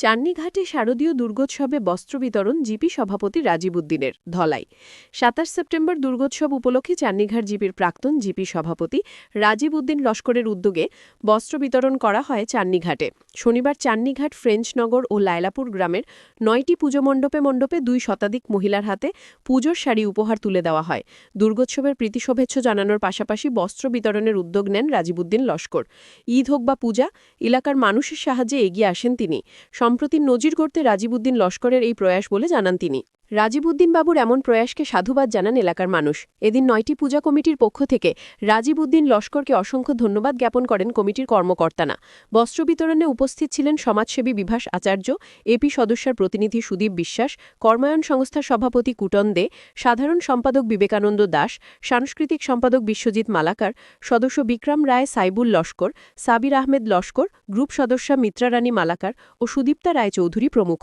চান্নিঘাটে শারদীয় দুর্গোৎসবে বস্ত্র বিতরণ জিপি সভাপতি রাজীব উদ্দিনের ধলাই। সাতাশ সেপ্টেম্বর দুর্গোৎসব উপলক্ষে চান্নিঘাট জিপির প্রাক্তন জিপি সভাপতি রাজীব উদ্দিন লস্করের উদ্যোগে বস্ত্র বিতরণ করা হয় চান্নিঘাটে। শনিবার চান্নিঘাট, ফ্রেঞ্চনগর ও লায়লাপুর গ্রামের নয়টি পুজো মণ্ডপে মণ্ডপে দুই শতাধিক মহিলার হাতে পুজোর শাড়ি উপহার তুলে দেওয়া হয়। দুর্গোৎসবের প্রীতি শুভেচ্ছা জানানোর পাশাপাশি বস্ত্র বিতরণের উদ্যোগ নেন রাজীবউদ্দিন লস্কর। ঈদ হোক বা পূজা, এলাকার মানুষের সাহায্যে এগিয়ে আসেন তিনি। সম্প্রতি নজির করতে রাজিবউদ্দিন লস্করের এই প্রয়াস বলে জানান তিনি। রাজীবউদ্দিন বাবুর এমন প্রয়াসকে সাধুবাদ জানান এলাকার মানুষ। এদিন নয়টি পূজা কমিটির পক্ষ থেকে রাজীবউদ্দিন লস্করকে অসংখ্য ধন্যবাদ জ্ঞাপন করেন কমিটির কর্মকর্তারা বস্ত্র বিতরণে উপস্থিত ছিলেন সমাজসেবী বিভাস আচার্য এপি সদস্যার প্রতিনিধি সুদীপ বিশ্বাস, কর্মায়ন সংস্থার সভাপতি কুটন দে, সাধারণ সম্পাদক বিবেকানন্দ দাস, সাংস্কৃতিক সম্পাদক বিশ্বজিৎ মালাকার, সদস্য বিক্রম রায় সাইবুল লস্কর, সাবির আহমেদ লস্কর, গ্রুপ সদস্যা মিত্রারানী মালাকার ও সুদীপ্তা রায়চৌধুরী প্রমুখ।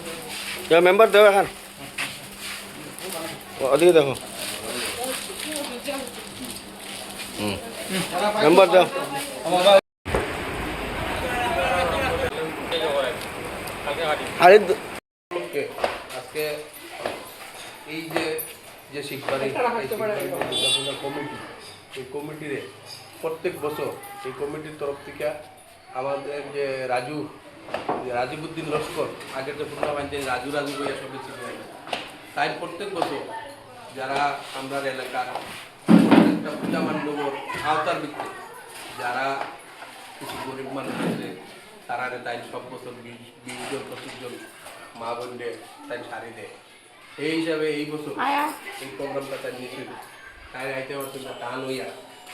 মেম্বার দেও এখন। ওদিকে দেখো। মেম্বার দাও। আরে আজকে এই যে যে যে দুর্গাপূজা কমিটি এই কমিটিরে প্রত্যেক বছর এই কমিটির তরফ থেকে আমাদের যে রাজু যে রাজিবুদ্দিন লস্কর আগের যে পূর্ণা বাহিনী রাজু রাজু বইয়া সবে শিখে তাই প্রত্যেক বছর যারা আমরা এলাকার একটা পূজা মণ্ডপর আওতার ভিত্তিতে যারা কিছু গরিব মানুষ আছে তারা তাই সব বছর বিশ জন পঁচিশ জন মা বোনরে তাই শাড়ি দেয়। এই হিসাবে এই বছর এই প্রোগ্রামটা তাই নিশ্চিত। তাই আইতে পারছি না টান হইয়া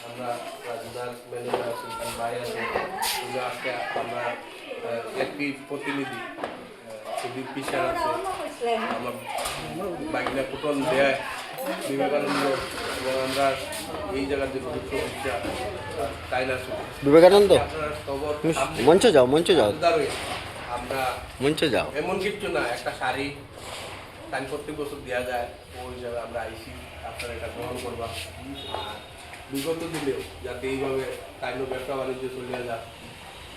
আমরা রাজুদার ম্যানেজার সুলতান ভাই আছে। আমরা একটি প্রতিনিধি সুদীপ আছে। আমার বাগিনা কুটন দেয় বিবেকানন্দ এবং আমরা এই জায়গার যে গুরুত্ব হচ্ছে বিবেকানন্দ? মঞ্চে যাও মঞ্চে যাও। আমরা মঞ্চে যাও। এমন কিছু না একটা শাড়ি তাই প্রত্যেক বছর দেওয়া যায় ওই হিসাবে আমরা আইসি আপনারা এটা গ্রহণ করবা। আর বিগত দিনেও যাতে এইভাবে তাই ব্যবসা বাণিজ্য চলে যায়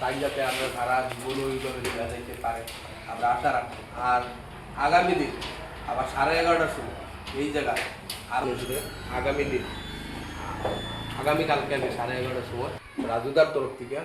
তাই যাতে আমরা সারা জীবন ওইভাবে যেতে যাইতে পারে, আমরা আশা রাখব। আর আগামী দিন, আবার সাড়ে এগারোটার সময় এই জায়গায় আর আগামী দিন, আগামীকালকে আমি সাড়ে এগারোটার সময় রাজুদার তরফ থেকে